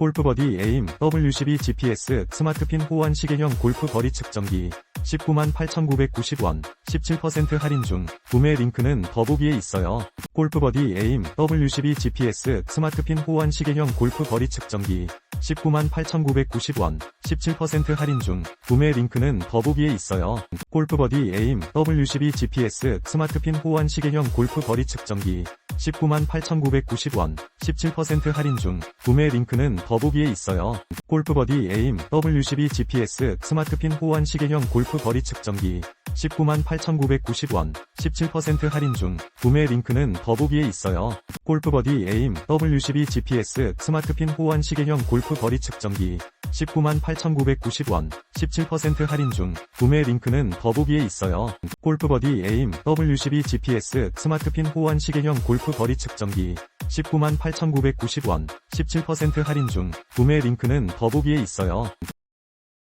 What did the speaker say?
골프버디 에임 W12 GPS 스마트핀 호환 시계형 골프 거리 측정기 198,990원 17% 할인 중 구매 링크는 더보기에 있어요. 골프버디 에임 W12 GPS 스마트핀 호환 시계형 골프 거리 측정기 198,990원 17% 할인 중 구매 링크는 더보기에 있어요. 골프버디 에임 W12 GPS 스마트핀 호환 시계형 골프 거리 측정기 198,990원 17% 할인 중 구매 링크는 더보기에 있어요. 골프버디 에임 W12 GPS 스마트핀 호환 시계형 골프 거리 측정기 198,990원 17% 할인 중 구매 링크는 더보기에 있어요. 골프버디 에임 W12 GPS 스마트핀 호환 시계형 골프 거리 측정기 198,990원 17% 할인 중 구매 링크는 더보기에 있어요. 골프버디 에임 W12 GPS 스마트핀 호환 시계형 골프 거리 측정기 198,990원 17% 할인 중 구매 링크는 더보기에 있어요.